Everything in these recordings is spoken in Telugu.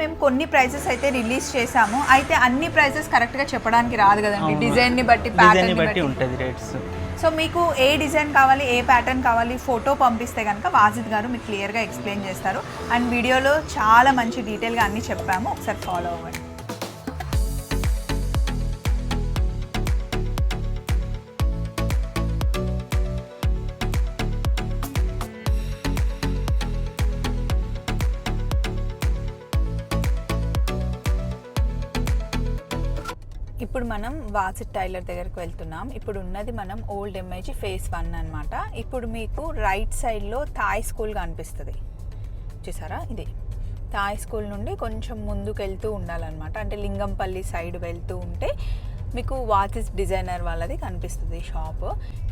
మేము కొన్ని ప్రైజెస్ అయితే రిలీజ్ చేసాము అయితే అన్ని ప్రైజెస్ కరెక్ట్గా చెప్పడానికి రాదు కదండి. అవును. డిజైన్ని బట్టి ప్యాటర్న్ బట్టి ఉంటుంది రేట్స్ సో మీకు ఏ డిజైన్ కావాలి ఏ ప్యాటర్న్ కావాలి ఫోటో పంపిస్తే కనుక వాజిద్ గారు మీకు క్లియర్గా ఎక్స్ప్లెయిన్ చేస్తారు. అండ్ వీడియోలో చాలా మంచి డీటెయిల్గా అన్నీ చెప్పాము. ఒకసారి ఫాలో అవ్వండి. ఇప్పుడు మనం వాసిట్ టైలర్ దగ్గరికి వెళ్తున్నాం. ఇప్పుడు ఉన్నది మనం ఓల్డ్ ఎంఐజీ ఫేస్ వన్ అనమాట ఇప్పుడు మీకు రైట్ సైడ్లో థాయ్ స్కూల్ కనిపిస్తుంది. చూసారా? ఇది. థాయ్ స్కూల్ నుండి కొంచెం ముందుకు వెళ్తూ ఉండాలన్నమాట. అంటే లింగంపల్లి సైడ్ వెళ్తూ ఉంటే మీకు వాచెస్ డిజైనర్ వాళ్ళది కనిపిస్తుంది షాప్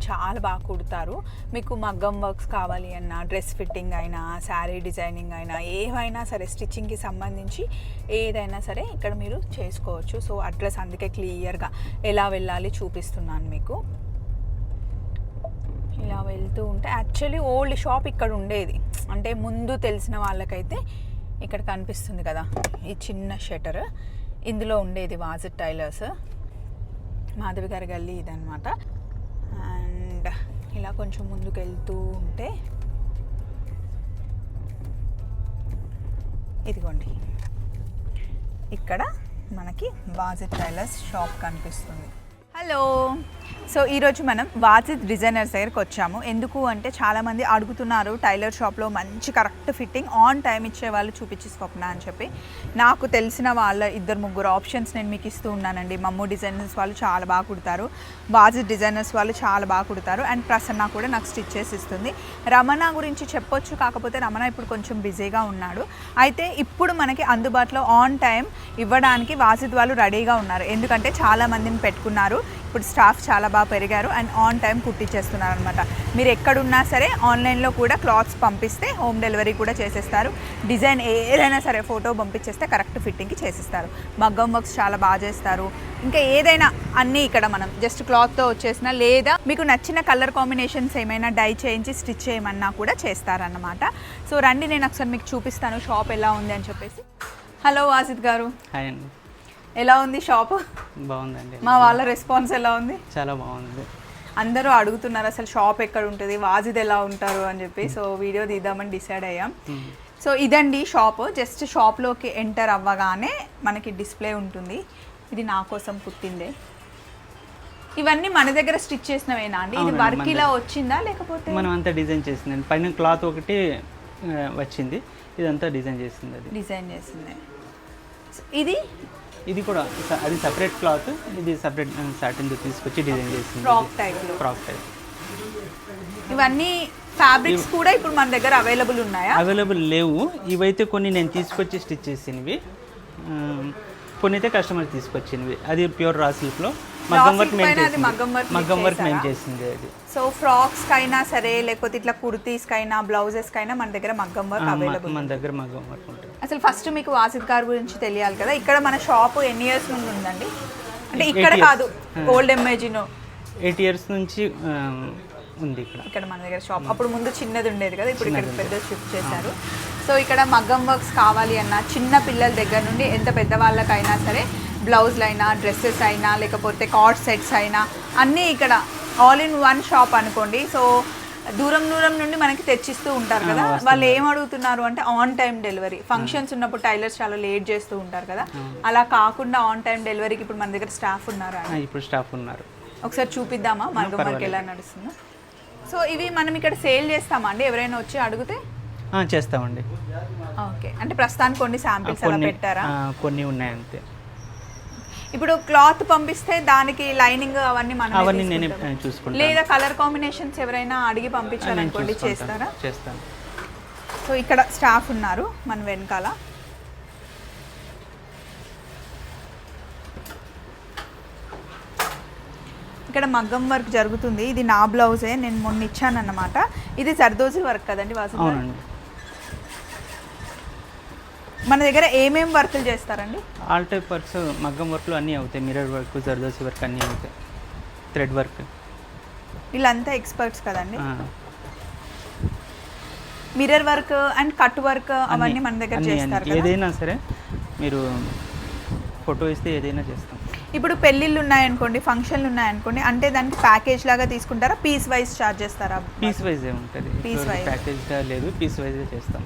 చాలా బాగా కుడతారు. మీకు మగ్గం వర్క్స్ కావాలి అన్నా డ్రెస్ ఫిట్టింగ్ అయినా శారీ డిజైనింగ్ అయినా ఏవైనా సరే స్టిచ్చింగ్కి సంబంధించి ఏదైనా సరే ఇక్కడ మీరు చేసుకోవచ్చు. సో అడ్రస్ అందుకే క్లియర్గా ఎలా వెళ్ళాలి చూపిస్తున్నాను మీకు. ఇలా వెళ్తూ ఉంటే యాక్చువల్లీ ఓల్డ్ షాప్ ఇక్కడ ఉండేది. అంటే ముందు తెలిసిన వాళ్ళకైతే ఇక్కడ కనిపిస్తుంది కదా ఈ చిన్న షటర్ ఇందులో ఉండేది వాజిట్ టైలర్స్ మాధవి గారి గల్లీ ఇదనమాట అండ్ ఇలా కొంచెం ముందుకు వెళ్తూ ఉంటే ఇదిగోండి. ఇక్కడ మనకి వాజిత్ టైలర్స్ షాప్ కనిపిస్తుంది. హలో. సో ఈరోజు మనం వాజిత్ డిజైనర్స్ దగ్గరికి వచ్చాము. ఎందుకు అంటే చాలామంది అడుగుతున్నారు టైలర్ షాప్లో మంచి కరెక్ట్ ఫిట్టింగ్ ఆన్ టైం ఇచ్చే వాళ్ళు చూపించి స్వప్న అని చెప్పి. నాకు తెలిసిన వాళ్ళ ఇద్దరు ముగ్గురు ఆప్షన్స్ నేను మీకు ఇస్తూ ఉన్నానండి. మమ్ము డిజైనర్స్ వాళ్ళు చాలా బాగా కుడతారు. వాజిత్ డిజైనర్స్ వాళ్ళు చాలా బాగా కుడతారు. అండ్ ప్రసన్న కూడా నాకు స్టిచ్చెస్ ఇస్తుంది. రమణ గురించి చెప్పొచ్చు కాకపోతే రమణ ఇప్పుడు కొంచెం బిజీగా ఉన్నాడు. అయితే ఇప్పుడు మనకి అందుబాటులో ఆన్ టైం ఇవ్వడానికి వాసిద్ వాళ్ళు రెడీగా ఉన్నారు. ఎందుకంటే చాలామందిని పెట్టుకున్నారు. ఇప్పుడు స్టాఫ్ చాలా బాగా పెరిగారు అండ్ ఆన్ టైం కుట్టించేస్తున్నారు అనమాట మీరు ఎక్కడున్నా సరే ఆన్లైన్లో కూడా క్లాత్స్ పంపిస్తే హోమ్ డెలివరీ కూడా చేసేస్తారు. డిజైన్ ఏదైనా సరే ఫోటో పంపించేస్తే కరెక్ట్ ఫిట్టింగ్కి చేసేస్తారు. మగ్గం వర్క్స్ చాలా బాగా చేస్తారు. ఇంకా ఏదైనా అన్నీ ఇక్కడ మనం జస్ట్ క్లాత్తో వచ్చేసిన లేదా మీకు నచ్చిన కలర్ కాంబినేషన్స్ ఏమైనా డై చేయించి స్టిచ్ చేయమన్నా కూడా చేస్తారన్నమాట. సో రండి నేను ఒకసారి మీకు చూపిస్తాను షాప్ ఎలా ఉంది అని చెప్పేసి. హలో వాసిద్ గారు. హాయ్ అండి. ఎలా ఉంది షాప్? బాగుందండి. మా వాళ్ళ రెస్పాన్స్ ఎలా ఉంది? చాలా బాగుంది. అందరూ అడుగుతున్నారు అసలు షాప్ ఎక్కడ ఉంటుంది వాజిద్ ఎలా ఉంటారు అని చెప్పి. సో వీడియో తీద్దామని డిసైడ్ అయ్యాం. సో ఇదండి షాప్. జస్ట్ షాప్లోకి ఎంటర్ అవ్వగానే మనకి డిస్ప్లే ఉంటుంది. ఇది నా కోసం పుట్టిందే ఇవన్నీ మన దగ్గర స్టిచ్ చేసినవేనా అండి? ఇది వర్క్ ఇలా వచ్చిందా లేకపోతే? మనం అంతా డిజైన్ చేసిందండి. పైన క్లాత్ ఒకటి వచ్చింది. ఇదంతా డిజైన్ చేసింది అది. డిజైన్ చేసింది. ఇది ఇది కూడా అది సపరేట్ క్లాత్ ఇది సపరేట్ సాటిన్ తీసుకొచ్చి డిజైన్ చేసింది. ఫ్రాక్ టైప్లో ఫ్రాక్ టైప్ ఇవన్నీ ఫ్యాబ్రిక్స్ కూడా ఇప్పుడు మన దగ్గర అవైలబుల్ ఉన్నాయా? అవైలబుల్ లేవు. ఇవైతే కొన్ని నేను తీసుకొచ్చి స్టిచ్ చేసినవి. కొన్ని అయితే కస్టమర్ తీసుకొచ్చినవి. అది ప్యూర్ రా సిల్క్లో మగ్గం వర్క్ మేము చేసింది. మగ్గం వర్క్ మేము? చేసింది అది. సో ఫ్రాక్స్ కైనా సరే లేకపోతే ఇట్లా కుర్తీస్ కైనా బ్లౌజెస్ కైనా మన దగ్గర మగ్గం వర్క్ అవైలబుల్ మన దగ్గర మగ్గం వర్క్ ఉంటుంది. అసలు ఫస్ట్ మీకు వాసిద్ గారి గురించి తెలియాలి కదా. ఇక్కడ మన షాప్ ఎన్ని ఇయర్స్ నుండి ఉందండి? అంటే ఇక్కడ. కాదు ఓల్డ్ ఎమ్మెజినో ఎయిట్ ఇయర్స్ నుంచి ఉంది ఇక్కడ. ఇక్కడ మన దగ్గర షాప్ అప్పుడు ముందు చిన్నది ఉండేది కదా ఇప్పుడు ఇక్కడ పెద్ద షిఫ్ట్ చేశారు. సో ఇక్కడ మగ్గం వర్క్స్ కావాలి అన్న చిన్న పిల్లల దగ్గర నుండి ఎంత పెద్దవాళ్ళకైనా సరే బ్లౌజ్లు అయినా డ్రెస్సెస్ అయినా లేకపోతే కార్డ్ సెట్స్ అయినా అన్నీ ఇక్కడ ఆల్ ఇన్ వన్ షాప్ అనుకోండి. సో దూరం దూరం నుండి మనకి తెచ్చిస్తూ ఉంటారు కదా. వాళ్ళు ఏం అడుగుతున్నారు అంటే ఆన్ టైం డెలివరీ ఫంక్షన్స్ ఉన్నప్పుడు టైలర్స్ చాలా లేట్ చేస్తూ ఉంటారు కదా. అలా కాకుండా ఆన్ టైం డెలివరీకి ఇప్పుడు మన దగ్గర స్టాఫ్ ఉన్నారా? ఇప్పుడు స్టాఫ్ ఉన్నారు. ఒకసారి చూపిద్దామా? మగ్గం వర్క్ ఎలా నడుస్తుందో. సో ఇవి మనం ఇక్కడ సేల్ చేస్తామా అండి ఎవరైనా వచ్చి అడిగితే? చేస్తామండి. ఓకే. అంటే ప్రస్తుతానికి కొన్ని శాంపిల్స్ అలా పెట్టారా? కొన్ని ఉన్నాయి అంతే ఇప్పుడు క్లాత్ పంపిస్తే దానికి లైనింగ్ అవన్నీ మనం అవన్నీ నేనే ఆ, చూసుకుంటాను. లేదా కలర్ కాంబినేషన్స్ ఎవరైనా అడిగి పంపించారనుకోండి చూసుకుంటాను. చేస్తారా? చేస్తాను. సో ఇక్కడ స్టాఫ్ ఉన్నారు మన వెనకాల. ఇక్కడ మగ్గం వర్క్ జరుగుతుంది. ఇది నా బ్లౌజే నేను మొన్న ఇచ్చాను అన్నమాట ఇది జర్దోజీ వర్క్ కదండి వాసు? అవునండి. మన దగ్గర ఏమేం వర్కులు చేస్తారండి? ఆల్ టైప్ వర్క్స్ మగ్గం వర్క్లు అన్నీ అవుతాయి. మిర్రర్ వర్క్ జర్దోసి వర్క్ అన్నీ అవుతాయి. థ్రెడ్ వర్క్ వీళ్ళంతా ఎక్స్పర్ట్స్ కదండి? Mirror work and cut work అవన్నీ మన దగ్గర చేస్తారు ఏదైనా సరే మీరు ఫోటో ఇస్తే ఏదైనా చేస్తాం. ఇప్పుడు పెళ్ళిళ్ళు ఉన్నాయనుకోండి ఫంక్షన్లు ఉన్నాయనుకోండి అంటే దానికి ప్యాకేజ్ లాగా తీసుకుంటారా? పీస్ వైజ్ చార్జ్ చేస్తారా? పీస్ వైజే ఉంటుంది. Piece wise. ప్యాకేజ్గా లేదు పీస్ వైజే చేస్తాం.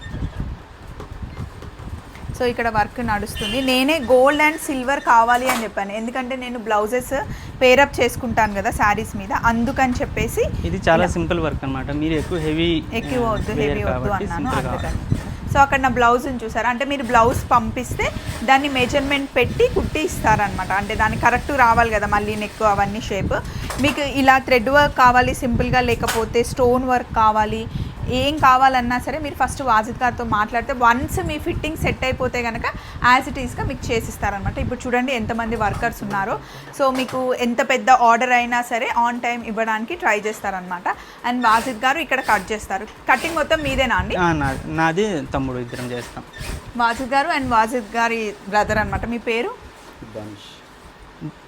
సో ఇక్కడ వర్క్ నడుస్తుంది. నేనే గోల్డ్ అండ్ సిల్వర్ కావాలి అని చెప్పాను. ఎందుకంటే నేను బ్లౌజెస్ పేరప్ చేసుకుంటాను కదా శారీస్ మీద. అందుకని చెప్పేసి ఇది చాలా సింపుల్ వర్క్ అన్నమాట. మీరు ఎక్కువ హెవీ ఎక్కువ వద్దు హెవీ వద్దు అన్నాను అందుకని. సో అక్కడ నా బ్లౌజ్ని చూసారా? అంటే మీరు బ్లౌజ్ పంపిస్తే దాన్ని మెజర్మెంట్ పెట్టి కుట్టి ఇస్తారనమాట అంటే దాన్ని కరెక్ట్ రావాలి కదా మళ్ళీ నెక్ అవన్నీ షేప్ మీకు ఇలా థ్రెడ్ వర్క్ కావాలి సింపుల్గా లేకపోతే స్టోన్ వర్క్ కావాలి ఏం కావాలన్నా సరే మీరు ఫస్ట్ వాజిద్ గారితో మాట్లాడితే వన్స్ మీ ఫిట్టింగ్ సెట్ అయిపోతే కనుక యాజ్ ఇట్ ఈస్గా మీకు చేసిస్తారనమాట ఇప్పుడు చూడండి ఎంతమంది వర్కర్స్ ఉన్నారో. సో మీకు ఎంత పెద్ద ఆర్డర్ అయినా సరే ఆన్ టైం ఇవ్వడానికి ట్రై చేస్తారనమాట అండ్ వాజిద్ గారు ఇక్కడ కట్ చేస్తారు. కటింగ్ మొత్తం మీదేనా అండి? నాది తమ్ముడు ఇద్దరం చేస్తాం. వాజిద్ గారు అండ్ వాజిద్ గారి బ్రదర్ అనమాట మీ పేరు?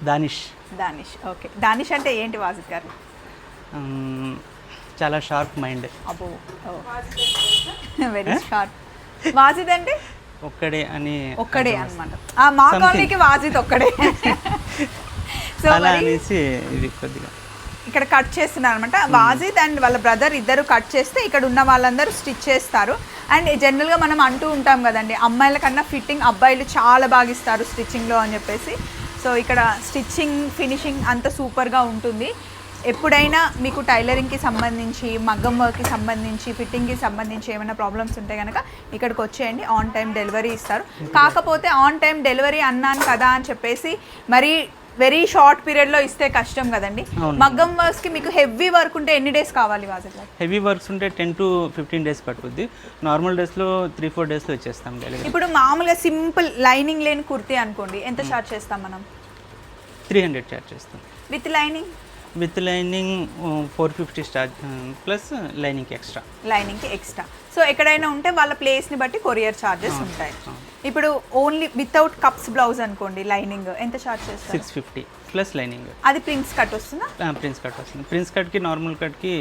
దానిష్ దానిష్ ఓకే దానిష్ అంటే ఏంటి వాజిద్ గారు? చాలా షార్ప్ మైండ్ అబ్బో వెరీ షార్ప్ వాజిద్ అంటే ఒక్కడే అని ఒక్కడే అనమాట ఆ మా. కాలనీకి వాజిద్ ఒక్కడే. సో అలా అనేసి ఇది కొద్దిగా. ఇక్కడ కట్ చేస్తున్నారు అనమాట వాజిద్ అండ్ వాళ్ళ బ్రదర్ ఇద్దరు కట్ చేస్తే ఇక్కడ ఉన్న వాళ్ళందరూ స్టిచ్ చేస్తారు. అండ్ జనరల్గా మనం అంటూ ఉంటాం కదండి అమ్మాయిల కన్నా ఫిట్టింగ్ అబ్బాయిలు చాలా బాగా ఇస్తారు స్టిచ్చింగ్లో అని చెప్పేసి. సో ఇక్కడ స్టిచ్చింగ్ ఫినిషింగ్ అంత సూపర్గా ఉంటుంది. ఎప్పుడైనా మీకు టైలరింగ్కి సంబంధించి మగ్గం వర్క్కి సంబంధించి ఫిట్టింగ్కి సంబంధించి ఏమైనా ప్రాబ్లమ్స్ ఉంటే కనుక ఇక్కడికి వచ్చేయండి. ఆన్ టైం డెలివరీ ఇస్తారు. కాకపోతే ఆన్ టైం డెలివరీ అన్నాను కదా అని చెప్పేసి మరీ వెరీ షార్ట్ పీరియడ్లో ఇస్తే కష్టం కదండి. మగ్గం వర్క్స్కి మీకు హెవీ వర్క్ ఉంటే ఎన్ని డేస్ కావాలి హెవీ వర్క్స్ ఉంటే టెన్ టు ఫిఫ్టీన్ డేస్ పట్టుద్ది. నార్మల్ డేస్లో త్రీ ఫోర్ డేస్లో వచ్చేస్తాం డెలివరీ ఇప్పుడు మామూలుగా సింపుల్ లైనింగ్ లేని కుర్తీ అనుకోండి ఎంత చార్జ్ చేస్తాం మనం? త్రీ హండ్రెడ్ చార్జ్ చేస్తాం. With lining? With lining four fifty start plus lining extra లైనింగ్కి extra so ఎక్కడైనా ఉంటే వాళ్ళ ప్లేస్ని బట్టి కొరియర్ ఛార్జెస్ ఉంటాయి. ఇప్పుడు ఓన్లీ వితౌట్ కప్స్ బ్లౌజ్ అనుకోండి లైనింగ్ ఎంత చార్జ్ చేస్తారు? సిక్స్ ఫిఫ్టీ ప్లస్ లైనింగ్ అది ప్రింట్స్ కట్ వస్తుందా? ప్రిన్స్ కట్ వస్తుంది. ప్రిన్స్ కట్కి నార్మల్ కట్కి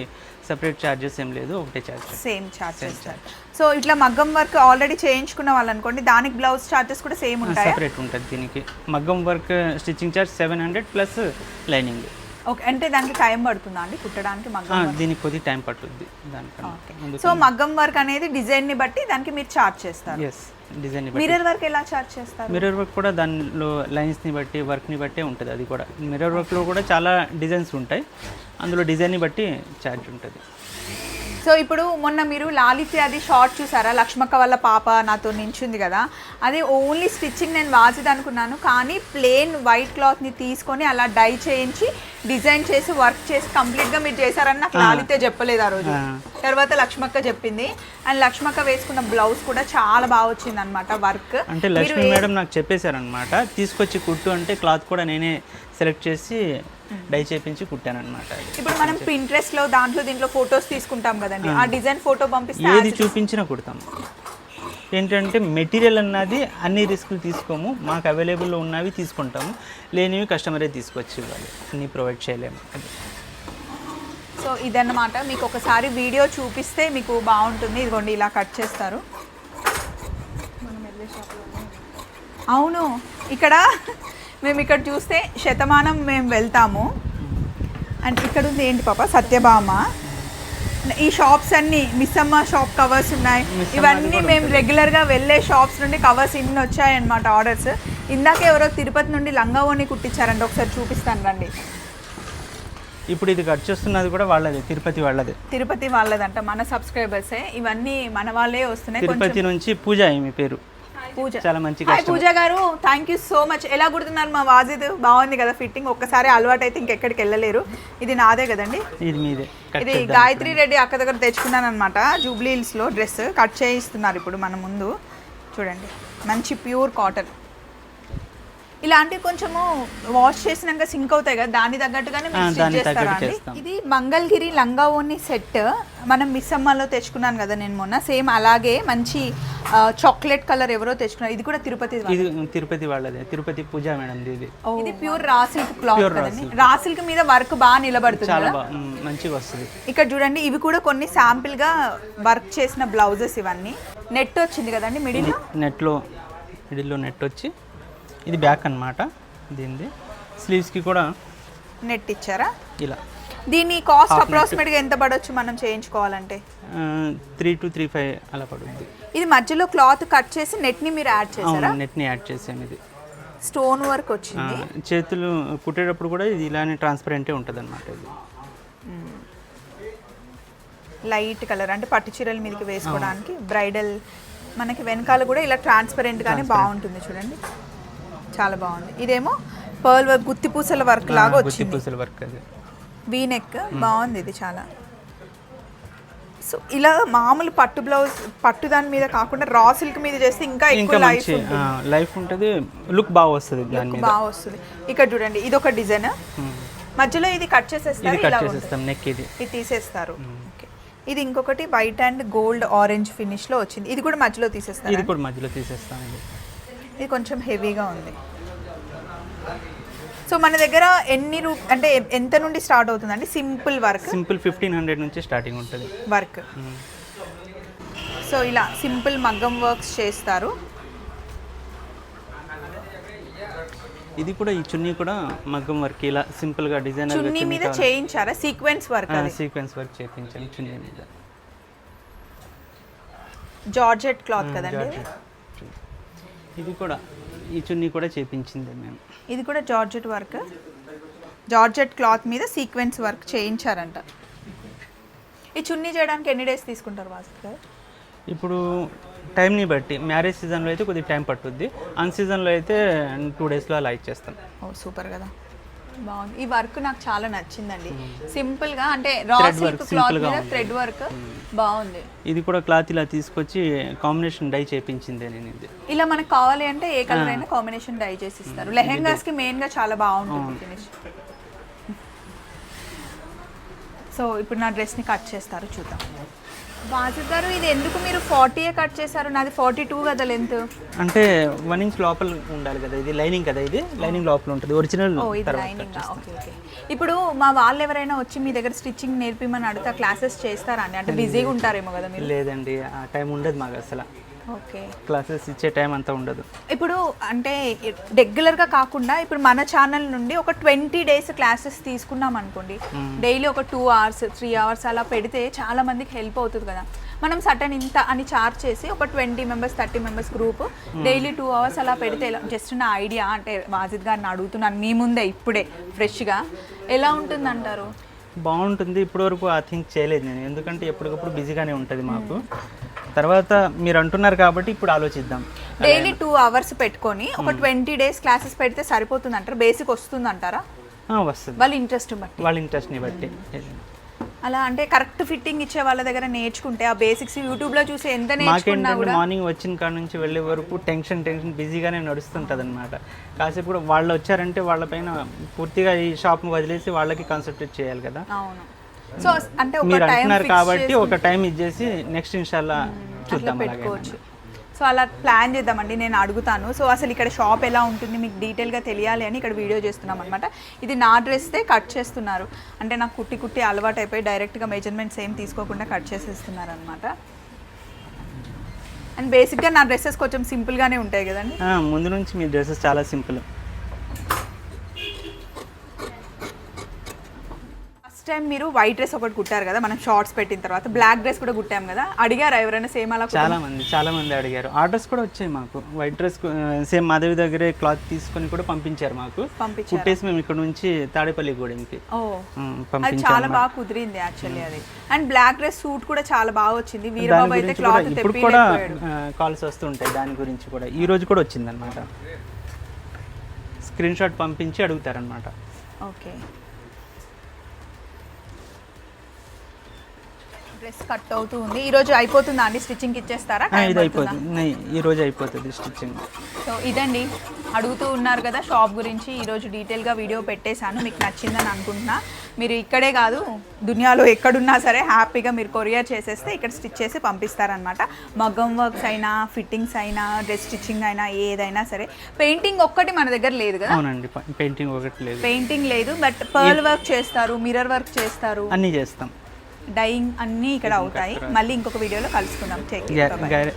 సపరేట్ ఛార్జెస్ ఏం లేదు ఒకటే ఛార్జ్ సేమ్ చార్జ్ చేస్తారు సో ఇట్లా మగ్గం వర్క్ ఆల్రెడీ చేయించుకున్న వాళ్ళు అనుకోండి దానికి బ్లౌజ్ చార్జెస్ కూడా సేమ్ ఉంటాయా? సపరేట్ ఉంటుంది దీనికి. మగ్గం work stitching charge seven hundred plus lining okay అంటే దానికి టైం పడుతుందా అండి? కుట్టడానికి మగ్గం? దీనికి కొద్ది టైం ఓకే. దానికన్నా సో మగ్గం వర్క్ అనేది డిజైన్ని బట్టి దానికి మీరు చార్జ్ చేస్తారు? ఎస్ డిజైన్ మిర్రర్ వర్క్ ఎలా చార్జ్ చేస్తారు? మిర్రర్ వర్క్ కూడా దానిలో లైన్స్ని బట్టి వర్క్ని బట్టే ఉంటుంది అది కూడా. మిర్రర్ వర్క్లో కూడా చాలా డిజైన్స్ ఉంటాయి. అందులో డిజైన్ని బట్టి ఛార్జ్ ఉంటుంది. సో ఇప్పుడు మొన్న మీరు లాలిత్య అది షార్ట్ చూసారా? లక్ష్మక్క వాళ్ళ పాప నాతో నించుంది కదా. అది ఓన్లీ స్టిచ్చింగ్ నేను వాసిది అనుకున్నాను. కానీ ప్లేన్ వైట్ క్లాత్ని తీసుకొని అలా డై చేయించి డిజైన్ చేసి వర్క్ చేసి కంప్లీట్గా మీరు చేశారని నాకు లాలిత్య చెప్పలేదు ఆ రోజు. తర్వాత లక్ష్మక్క చెప్పింది. అండ్ లక్ష్మక్క వేసుకున్న బ్లౌజ్ కూడా చాలా బాగా వచ్చింది అనమాట వర్క్ అంటే లక్ష్మీ మేడం నాకు చెప్పేశారనమాట తీసుకొచ్చి కుట్టు అంటే క్లాత్ కూడా నేనే సెలెక్ట్ చేసి డై చేపించి కుట్టానమాట ఇప్పుడు మనం Pinterest లో దాంట్లో దీంట్లో ఫొటోస్ తీసుకుంటాం కదండి. ఆ. డిజైన్ ఫోటో పంపిస్తే ఏది చూపించినా కుడతాము ఏంటంటే మెటీరియల్ అన్నది అన్ని రిస్కులు తీసుకోము మాకు అవైలబుల్లో ఉన్నవి తీసుకుంటాము లేనివి కస్టమరే తీసుకొచ్చి ఇవ్వాలి అన్నీ ప్రొవైడ్ చేయలేము. అది. సో ఇదన్నమాట. మీకు ఒకసారి వీడియో చూపిస్తే మీకు బాగుంటుంది. ఇదిగోండి ఇలా కట్ చేస్తారు. అవును ఇక్కడ మేము ఇక్కడ చూస్తే శతమానం మేము వెళ్తాము. అండ్ ఇక్కడ ఉంది ఏంటి పాప? సత్యభామ. ఈ షాప్స్ అన్ని మిస్సమ్మ షాప్ కవర్స్ ఉన్నాయి. ఇవన్నీ మేము రెగ్యులర్గా వెళ్ళే షాప్స్ నుండి కవర్స్ ఇన్ని వచ్చాయన్నమాట ఆర్డర్స్ ఇందాక ఎవరో తిరుపతి నుండి లంగావోని కుట్టించారండి ఒకసారి చూపిస్తాను రండి. ఇప్పుడు ఇది కట్ చేస్తున్నది కూడా వాళ్ళదే తిరుపతి వాళ్ళదే. తిరుపతి వాళ్ళదంట మన సబ్స్క్రైబర్సే ఇవన్నీ మన వాళ్ళే వస్తున్నాయి. తిరుపతి నుంచి పూజ మీ పేరు. పూజ. చాలా మంచి హాయ్ పూజ గారు థ్యాంక్ యూ సో మచ్ ఎలా కుడుతున్నారు మా వాజిద్? బాగుంది కదా ఫిట్టింగ్ ఒక్కసారి అలవాటు అయితే ఇంకెక్కడికి వెళ్ళలేరు. ఇది నాదే కదండి. ఇది మీదే. ఇది గాయత్రి రెడ్డి అక్క దగ్గర తెచ్చుకున్నాను అనమాట జూబ్లీ హిల్స్లో డ్రెస్ కట్ చేయిస్తున్నారు ఇప్పుడు మన ముందు. చూడండి మంచి ప్యూర్ కాటన్ ఇలాంటివి కొంచెము వాష్ చేసినాక సింక్ అవుతాయి కదా దాని తగ్గట్టుగానే ఆ, మీరు స్టిచ్ దానికి చేస్తారా తగ్గట్టు అండి చేస్తాం. ఇది మంగళగిరి లంగా ఓని సెట్ మనం మిస్సమ్మలో తెచ్చుకున్నాను కదా నేను మొన్న సేమ్ అలాగే మంచి చాక్లెట్ కలర్ ఎవరో తెచ్చుకున్నారు. ఇది కూడా తిరుపతి ఇది తిరుపతి వాళ్ళదే. తిరుపతి పూజ మేడం ఇది. ఇది pure raw silk cloth Pure raw కదండి. silk. రా సిల్క్ మీద వర్క్ బాగా నిలబడుతుంది చాలా కదా? బాగా మ్, మంచిగా వస్తుంది. ఇక్కడ చూడండి ఇవి కూడా కొన్ని శాంపిల్గా వర్క్ చేసిన బ్లౌజెస్ ఇవన్నీ. నెట్ వచ్చింది కదండి మిడిల్ నెట్లో మిడిల్లో నెట్ వచ్చి ఇది బ్యాక్ అన్నమాట. దీనిది. స్లీవ్స్కి కూడా నెట్ ఇచ్చారా? ఇలా. దీని కాస్ట్ అప్రాక్సిమేట్గా ఎంత పడవచ్చు మనం చేయించుకోవాలంటే? త్రీ టు త్రీ ఫైవ్ అలా పడుద్ది. ఇది మధ్యలో క్లాత్ కట్ చేసి నెట్ని మీరు యాడ్ చేశారా? అవును నెట్ని యాడ్ చేసాము ఇది. స్టోన్ వర్క్ వచ్చింది. చేతులు కుట్టేటప్పుడు కూడా ఇది ఇలానే ట్రాన్స్పరెంటే ఉంటుంది అనమాట ఇది లైట్ కలర్ అంటే పట్టు చీరల మీదకి వేసుకోవడానికి బ్రైడల్ మనకి వెనకాల కూడా ఇలా ట్రాన్స్పరెంట్ గానే బాగుంటుంది చూడండి. చాలా బాగుంది. ఇదేమో పర్ల్ వర్క్ గుత్తి పూసల వర్క్ లాగా వచ్చింది. పూసల వర్క్ అది. వీ నెక్ బాగుంది ఇది చాలా. సో ఇలా మామూలు పట్టు బ్లౌజ్ పట్టు దాని మీద కాకుండా రా సిల్క్ మీద చేస్తే ఇంకా ఇంకా ఎక్కువ లైఫ్ మంచి లైఫ్ ఉంటుంది లుక్ బాగా వస్తుంది దాని మీద. బాగా వస్తుంది. ఇక్కడ చూడండి ఇది ఒక డిజైన్. మధ్యలో ఇది కట్ చేసేస్తారు కట్ ఇలా ఉంటుంది. చేసేస్తాం నెక్ ఇది. ఇది తీసేస్తారు. ఇది ఇంకొకటి వైట్ అండ్ గోల్డ్ ఆరెంజ్ ఫినిష్లో వచ్చింది. ఇది కూడా మధ్యలో తీసేస్తారు? ఇది కూడా మధ్యలో తీసేస్తాం ఇది. ఇది కొంచెం హెవీగా ఉంది. సో మన దగ్గర ఎన్ని రూ అంటే ఎంత నుండి స్టార్ట్ అవుతుందండి? Simple work? Simple fifteen hundred నుంచి స్టార్టింగ్ ఉంటుంది. వర్క్. సో ఇలా సింపుల్ మగ్గం వర్క్స్ చేస్తారు. ఇది కూడా ఈ చున్నీ కూడా మగ్గం వర్క్ ఇలా సింపుల్గా డిజైనర్ చున్నీ మీద చేయించారా? సీక్వెన్స్ వర్క్ అది? సీక్వెన్స్ వర్క్ చేయించాను చున్నీ మీద. జార్జెట్ క్లాత్ కదండి ఇది? కూడా ఈ చున్నీ కూడా చేపించింది మేము. ఇది కూడా జార్జెట్ వర్క్. జార్జెట్ క్లాత్ మీద సీక్వెన్స్ వర్క్ చేయించారంట. ఈ చున్నీ చేయడానికి ఎన్ని డేస్ తీసుకుంటారు వాసు గారు? ఇప్పుడు టైంని బట్టి మ్యారేజ్ సీజన్లో అయితే కొద్దిగా టైం పట్టుద్ది. అన్ సీజన్లో అయితే టూ డేస్లో అలా ఇచ్చేస్తాం. ఓ సూపర్ కదా. బాగుంది. ఈ వర్క్ నాకు చాలా నచ్చిందండి. సింపుల్గా అంటే రా సిల్క్ work, క్లాత్ మీద. థ్రెడ్ వర్క్ బాగుంది. ఇది కూడా క్లాత్ ఇలా తీసుకొచ్చి కాంబినేషన్ డై చేపించింది నేను ఇది ఇలా మనకు కావాలి అంటే ఏ కలర్ అయినా కాంబినేషన్ డై చేసి ఇస్తారు లెహెంగాస్కి మెయిన్గా చాలా బాగుంటుంది ఫినిష్ సో ఇప్పుడు నా డ్రెస్ని కట్ చేస్తారు చూద్దాం. బాజు గారు ఇది ఎందుకు మీరు ఫార్టీ కట్ చేశారు? నాది ఫార్టీ టూ కదా లెంత్. అంటే వన్ ఇంచ్ లోపల ఉండాలి కదా ఇది లైనింగ్ కదా ఇది? లైనింగ్ లోపల ఉంటుంది ఒరిజినల్ ఇప్పుడు మా వాళ్ళు ఎవరైనా వచ్చి మీ దగ్గర స్టిచ్చింగ్ నేర్పిమని అడిగితే క్లాసెస్ చేస్తారా అండి? అంటే బిజీగా ఉంటారేమో కదా మీరు. లేదండి ఆ టైం ఉండదు మాకు అసలు. క్లాసెస్ ఇచ్చే టైం అంతా ఉండదు. ఇప్పుడు అంటే రెగ్యులర్గా కాకుండా ఇప్పుడు మన ఛానల్ నుండి ఒక ట్వంటీ డేస్ క్లాసెస్ తీసుకున్నాం అనుకోండి డైలీ ఒక టూ అవర్స్ త్రీ అవర్స్ అలా పెడితే చాలా మందికి హెల్ప్ అవుతుంది కదా. మనం సటన్ ఇంత అని చార్జ్ చేసి ఒక twenty members thirty members group daily two hours అలా పెడితే జస్ట్ నా ఐడియా అంటే వాజిద్ గారిని అడుగుతున్నాను మీ ముందే ఇప్పుడే ఫ్రెష్గా. ఎలా ఉంటుంది అంటారు బాగుంటుంది. ఇప్పటివరకు ఆ థింక్ చేయలేదు నేను. ఎందుకంటే ఎప్పటికప్పుడు బిజీగానే ఉంటుంది మాకు. తర్వాత మీరు అంటున్నారు కాబట్టి ఇప్పుడు ఆలోచిద్దాం. డైలీ టూ అవర్స్ పెట్టుకొని ఒక ట్వంటీ డేస్ క్లాసెస్ పెడితే సరిపోతుంది అంటారు బేసిక్ వస్తుంది అంటారా వస్తుంది. వాళ్ళ ఇంట్రెస్ట్ బట్టి. వాళ్ళ ఇంట్రెస్ట్ని బట్టి. అలా అంటే కరెక్ట్ ఫిట్టింగ్ ఇచ్చే వాళ్ళ దగ్గర నేర్చుకుంటే ఆ బేసిక్స్ యూట్యూబ్లో చూసి ఎంత నేర్చుకున్నా కూడా మార్నింగ్ వచ్చిన కాడ నుంచి వెళ్ళే వరకు టెన్షన్ టెన్షన్ బిజీగానే నడుస్తుంటుంది అనమాట కాసేపు కూడా వాళ్ళు వచ్చారంటే వాళ్ళపైన పూర్తిగా ఈ షాప్ వదిలేసి వాళ్ళకి కాన్సన్ట్రేట్ చేయాలి కదా. అవును. సో అంటే ఒక మీరు టైం అంటున్నారు కాబట్టి ఒక టైం ఇచ్చేసి నెక్స్ట్ ఇన్షాల్లా అట్లా చూద్దాం పెట్టుకోవచ్చు. సో అలా ప్లాన్ చేద్దామండి నేను అడుగుతాను. సో అసలు ఇక్కడ షాప్ ఎలా ఉంటుంది మీకు డీటెయిల్గా తెలియాలి అని ఇక్కడ వీడియో చేస్తున్నాం అనమాట ఇది నా డ్రెస్తే కట్ చేస్తున్నారు. అంటే నాకు కుట్టి కుట్టి అలవాటు అయిపోయి డైరెక్ట్గా మెజర్మెంట్స్ ఏం తీసుకోకుండా కట్ చేసేస్తున్నారు అనమాట అండ్ బేసిక్గా నా డ్రెస్సెస్ కొంచెం సింపుల్గానే ఉంటాయి కదండి? ముందు నుంచి మీ డ్రెస్సెస్ చాలా సింపుల్ టైం మీరు వైట్ డ్రెస్ ఒకటి కుట్టారు కదా మనం షార్ట్స్ పెట్టిన తర్వాత బ్లాక్ డ్రెస్ కూడా కుట్టాం కదా. అడిగారా ఎవరైనా సేమ్ అలా చాలా మంది చాలా మంది అడిగారు ఆర్డర్స్ కూడా వచ్చాయి మాకు. వైట్ డ్రెస్ సేమ్ మాధవి దగ్గరే క్లాత్ తీసుకొని కూడా పంపించారు మాకు. కుట్టేసి మేము ఇక్కడ నుంచి తాడేపల్లి గూడెంకి. అది చాలా బాగా కుదిరింది యాక్చువల్లీ అది. అండ్ బ్లాక్ డ్రెస్ సూట్ కూడా చాలా బాగా వచ్చింది. వీరబాబు అయితే క్లాత్ ఇప్పుడు కూడా కాల్స్ వస్తుంటాయి దాని గురించి కూడా. ఈ రోజు కూడా వచ్చిందనమాట స్క్రీన్ షాట్ పంపించి అడుగుతారనమాట ఓకే. డ్రెస్ కట్ అవుతూ ఉంది. ఈ రోజు అయిపోతుందా అండి? స్టిచ్చింగ్ ఇచ్చేస్తారా? ఇది? అయిపోతుంది. ఈ రోజు అయిపోతుంది స్టిచ్చింగ్. సో ఇదండి. అడుగుతూ ఉన్నారు కదా షాప్ గురించి. ఈరోజు డీటెయిల్గా వీడియో పెట్టేశాను. మీకు నచ్చిందని అనుకుంటున్నా. మీరు ఇక్కడే కాదు దునియాలో ఎక్కడున్నా సరే హ్యాపీగా మీరు కొరియర్ చేసేస్తే ఇక్కడ స్టిచ్ చేసి పంపిస్తారనమాట మగ్గం వర్క్స్ అయినా ఫిట్టింగ్స్ అయినా డ్రెస్ స్టిచ్చింగ్ అయినా ఏదైనా సరే. పెయింటింగ్ ఒక్కటి మన దగ్గర లేదు కదా? అవునండి. పెయింటింగ్ ఒకటి లేదు. పెయింటింగ్ లేదు. బట్ పర్ల్ వర్క్ చేస్తారు మిర్రర్ వర్క్ చేస్తారు. అన్నీ చేస్తాం. డైయింగ్ అన్నీ ఇక్కడ అవుతాయి. మళ్ళీ ఇంకొక వీడియోలో కలుసుకుందాం. టేక్